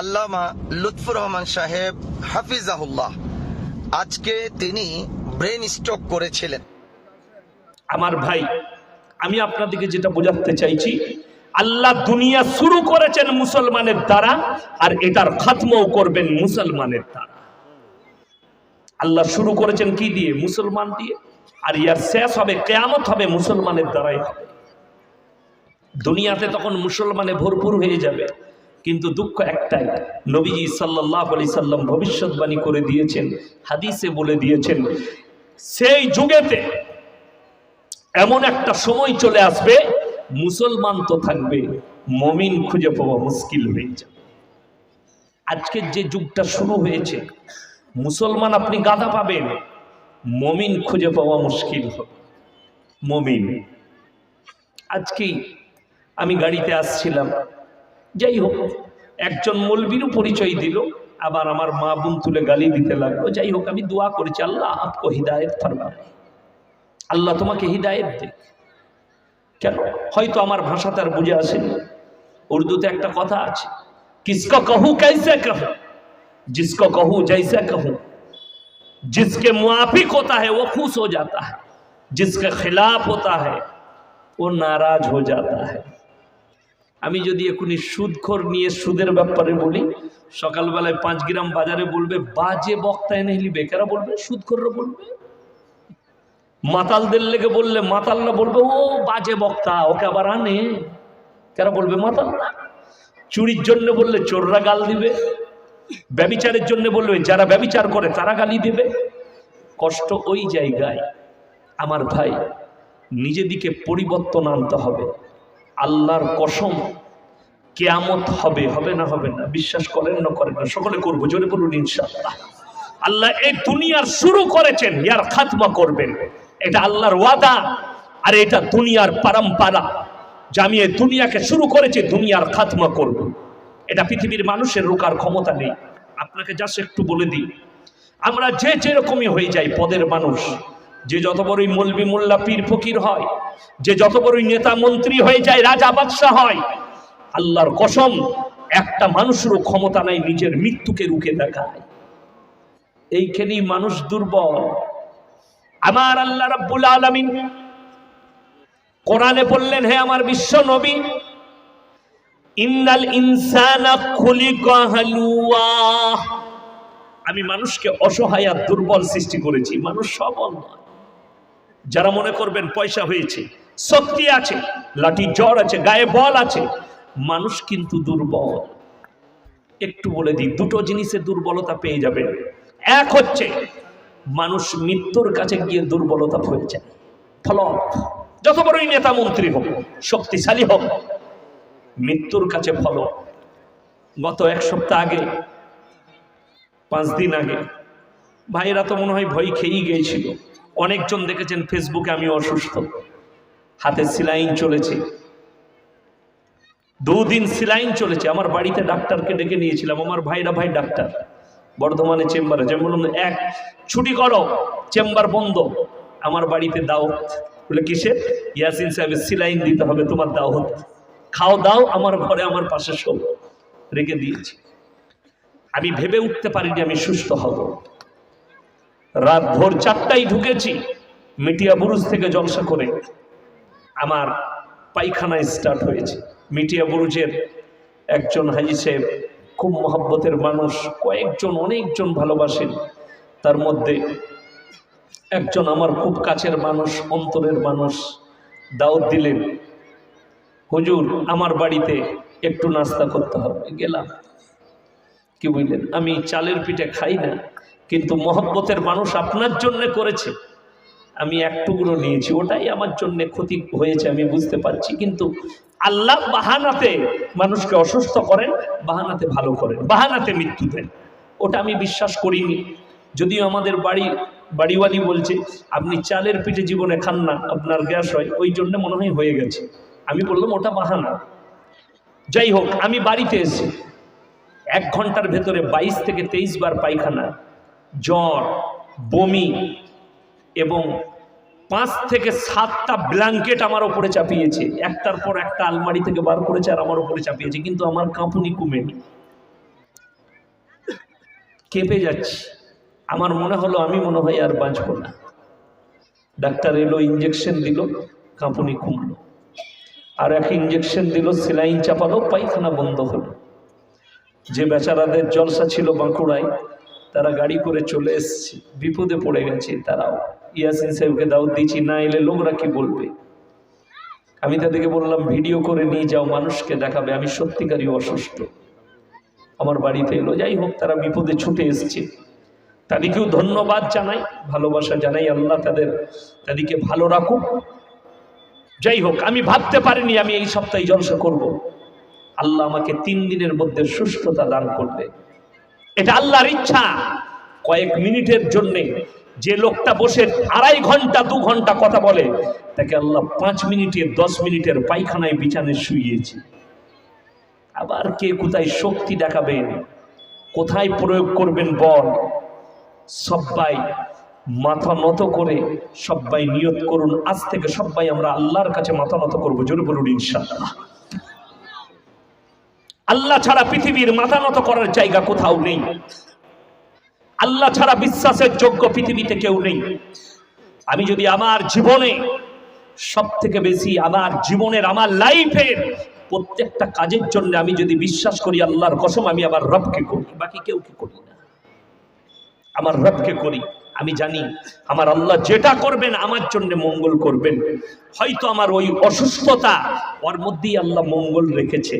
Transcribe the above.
আল্লামা লুৎফুর রহমান সাহেব হাফিজাহুল্লাহ, আজকে তিনি ব্রেন স্ট্রোক করেছিলেন। আমার ভাই, আমি আপনাদেরকে যেটা বোঝাতে চাইছি, আল্লাহ দুনিয়া শুরু করেছেন মুসলমানের দ্বারা আর এটার খাতমও করবেন মুসলমানের দ্বারা। আল্লাহ শুরু করেছেন কি দিয়ে? মুসলমান দিয়ে। আর ইয়ার শেষ হবে, কেয়ামত হবে মুসলমানের দ্বারাই হবে। দুনিয়াতে তখন মুসলমানে ভরপুর হয়ে যাবে। কিন্তু দুঃখ একটাই, নবীজি সাল্লাহ আলি সাল্লাম ভবিষ্যৎবাণী করে দিয়েছেন, হাদিসে বলে দিয়েছেন, সেই যুগেতে এমন একটা সময় চলে আসবে, মুসলমান তো থাকবে, মমিন খুঁজে পাওয়া মুশকিল হয়ে যাবে। আজকের যে যুগটা শুরু হয়েছে, মুসলমান আপনি গাদা পাবেন, মমিন খুঁজে পাওয়া মুশকিল হবে। মমিন। আজকেই আমি গাড়িতে আসছিলাম যাই হোক একজন মলবিরও পরিচয় দিল আবার আমার মা বোন তুলে গালি দিতে লাগলো যাই হোক আমি দোয়া করেছি আল্লাহ আপকো হিদায়ত ফরমায় আল্লাহ তোমাকে হিদায়ত দে কেন হয়তো আমার ভাষা তার বুঝে আসেনি উর্দুতে একটা কথা আছে কিসকো कहूं कैसे कहूं जिसको कहूं जैसे कहूं जिसके मुआफिक होता है वो खुश हो जाता है जिसके खिलाफ होता है वो नाराज हो जाता है আমি যদি এখনই সুদখোর নিয়ে সুদের ব্যাপারে বলি, সকালবেলায় পাঁচ গ্রাম বাজারে বলবে, বাজে বক্তা এনে নিবে কারা বলবে, সুদখোররা বলবে। মাতালদের লেগে বললে মাতালরা বলবে, ও বাজে বক্তা, ওকে আবার আনে। কারা বলবে? মাতাল না চুরির জন্য বললে চোররা গাল দিবে। ব্যবিচারের জন্য বলবে, যারা ব্যবিচার করে তারা গালি দেবে। কষ্ট ওই জায়গায়। আমার ভাই, নিজেদিকে পরিবর্তন আনতে হবে। আল্লাহর কসম কেয়ামত হবে হবে না হবে না, বিশ্বাস করেন না করেন না, সকলে করব, জোরে বলুন ইনশাআল্লাহ। আল্লাহ এই দুনিয়ার শুরু করেছেন, ইয়ার খাতমা করবেন। এটা আল্লাহর ওয়াদা, আর এটা দুনিয়ার পরম্পরা। যে আমি এই দুনিয়াকে শুরু করেছি, দুনিয়ার খাতমা করব। এটা পৃথিবীর মানুষের রোকার ক্ষমতা নেই। আপনাকে জাস্ট একটু বলে দিই, আমরা যে যেরকমই হয়ে যাই পদের মানুষ যে যত বড়ই মলবি মোল্লা পীর ফকির হয়, যে যত বড়ই নেতা মন্ত্রী হয়ে যায়, রাজা বাদশাহ হয়, আল্লাহর কসম, একটা মানুষেরও ক্ষমতা নাই নিজের মৃত্যুকে রুখে দেখায়। এইখানেই মানুষ দুর্বল। আমার আল্লাহ রাব্বুল আলামিন কোরআনে বললেন, হে আমার বিশ্ব নবী, ইন্নাল ইনসানা খুলিকা হালুয়া। আমি মানুষকে অসহায় আর দুর্বল সৃষ্টি করেছি, মানুষ সবল নয়। যারা মনে করবেন পয়সা হয়েছে, শক্তি আছে লাঠি জ্বর আছে, গায়ে বল আছে, মানুষ কিন্তু দুর্বল। একটু বলে দিই, দুটো জিনিসের দুর্বলতা পেয়ে যাবে এক হচ্ছে, মানুষ মৃত্যুর কাছে গিয়ে দুর্বলতা হয়ে যায় ফলত যত বড়ই নেতা মন্ত্রী হোক, শক্তিশালী হোক, মৃত্যুর কাছে ফল গত এক সপ্তাহ আগে, পাঁচ দিন আগে, ভাইয়েরা তো মনে হয় ভয় খেয়েই গিয়েছিল। অনেকজন দেখেছেন ফেসবুকে আমি অসুস্থ। হাতে সিলাইন চলেছে। দুদিন সিলাইন চলেছে। আমার বাড়িতে ডাক্তারকে ডেকে নিয়েছিলাম। আমার ভাইরা ভাই ডাক্তার। বর্ধমানে চেম্বারে। যেমন বললাম, এক, ছুটি করো, চেম্বার বন্ধ। আমার বাড়িতে দাওয়াত। বলে, কিসে? ইয়াসিন সাহেবের সিলাইন দিতে হবে, তোমার দাওয়াত। খাও দাও, আমার ঘরে আমার পাশে শোক রেখে দিয়েছি। আমি ভেবে উঠতে পারিনি আমি সুস্থ হব। রাত ভোর চারটায় ঢুকেছি মিটিয়া বুরুজ থেকে জলসা করে আমার পায়খানা স্টার্ট হয়েছে। মিটিয়া বুরুজের একজন হাজি সাহেব খুব মহব্বতের মানুষ, কয়েকজন, অনেকজন ভালোবাসেন। তার মধ্যে একজন আমার খুব কাছের মানুষ, অন্তরের মানুষ, দাওয়াত দিলেন, হুজুর, আমার বাড়িতে একটু নাস্তা করতে হবে। গেলাম। কি বুঝলেন আমি চালের পিঠে খাই না। কিন্তু মহব্বতের মানুষ আপনার জন্য করেছে। আমি এক টুকরো নিয়েছি, ওটাই আমার জন্য ক্ষতি হয়েছে, আমি বুঝতে পারছি। কিন্তু আল্লাহ বাহানাতে মানুষকে অসুস্থ করেন, বাহানাতে ভালো করেন, বাহানাতে মৃত্যু দেন। ওটা আমি বিশ্বাস করিনি। যদিও আমাদের বাড়ি, বাড়িওয়ালি বলছে, আপনি চালের পিঠে জীবনে খান না, আপনার গ্যাস হয়। ওই জন্য মনে হয় হয়ে গেছে। আমি বললাম, ওটা বাহানা। যাই হোক, আমি বাড়িতে এসে এক ঘণ্টার ভেতরে বাইশ থেকে তেইশ বার পায়খানা। জ্বর, বমি এবং পাঁচ থেকে সাতটা ব্ল্যাঙ্কেট আমার ওপরে চাপিয়েছে। একটার পর একটা আলমারি থেকে বার করেছে আর আমার ওপরে চাপিয়েছে, কিন্তু আমার কাঁপুনি কমেনি কেঁপে যাচ্ছি। আমার মনে হলো আমি মনে হয় আর বাঁচবো না। ডাক্তার এলো ইঞ্জেকশন দিল, কাঁপুনি কমলো। আর এক ইঞ্জেকশন দিল, সেলাইন চাপালো, পায়খানা বন্ধ হলো। যে বেচারাদের জলসা ছিল বাঁকুড়ায় তারা গাড়ি করে চলে এসছে। বিপদে পড়ে গেছে তারাও ইয়াসিন সাহেবকে দাওয়াত দিয়েছি, না এলে লোকরা কি বলবে? আমি তাদেরকে বললাম, ভিডিও করে নিয়ে যাও, মানুষকে দেখাবে, আমি সত্যিকারই অসুস্থ। আমার বাড়িতে এলো, যাই হোক, তারা বিপদে ছুটে এসছে। তাদেরকেও ধন্যবাদ জানাই, ভালোবাসা জানাই, আল্লাহ তাদের, তাদেরকে ভালো রাখুক। যাই হোক, আমি ভাবতে পারিনি আমি এই সপ্তাহে জলসা করব। আল্লাহ আমাকে তিন দিনের মধ্যে সুস্থতা দান করবে। এটা আল্লাহর ইচ্ছা। কয়েক মিনিটের জন্যে যে লোকটা বসে আড়াই ঘণ্টা, দু ঘণ্টা কথা বলে, তাকে আল্লাহ পাঁচ মিনিটের দশ মিনিটের পায়খানায়, বিছানে শুইয়েছে। আবার কে কোথায় শক্তি দেখাবেন কোথায় প্রয়োগ করবেন বল? সবাই মাথা নত করে সবাই নিয়ত করুন। আজ থেকে সবাই আমরা আল্লাহর কাছে মাথা নত করব। জোরে বলুন, ইনশাআল্লাহ। আল্লাহ ছাড়া পৃথিবীর মাথা নত করার জায়গা কোথাও নেই। আল্লাহ ছাড়া বিশ্বাসের যোগ্য পৃথিবীতে কেউ নেই। আমি যদি আমার জীবনে সব থেকে বেশি আমার জীবনের, আমার লাইফের প্রত্যেকটা কাজের জন্য আমি যদি বিশ্বাস করি আল্লাহর কসম, আমি আমার রবকে করি। বাকি কেউ কি করি না? আমার রবকে করি। আমি জানি আমার আল্লাহ যেটা করবেন আমার জন্য মঙ্গল করবেন। হয়তো আমার ওই অসুস্থতা ওর মধ্যেই আল্লাহ মঙ্গল রেখেছে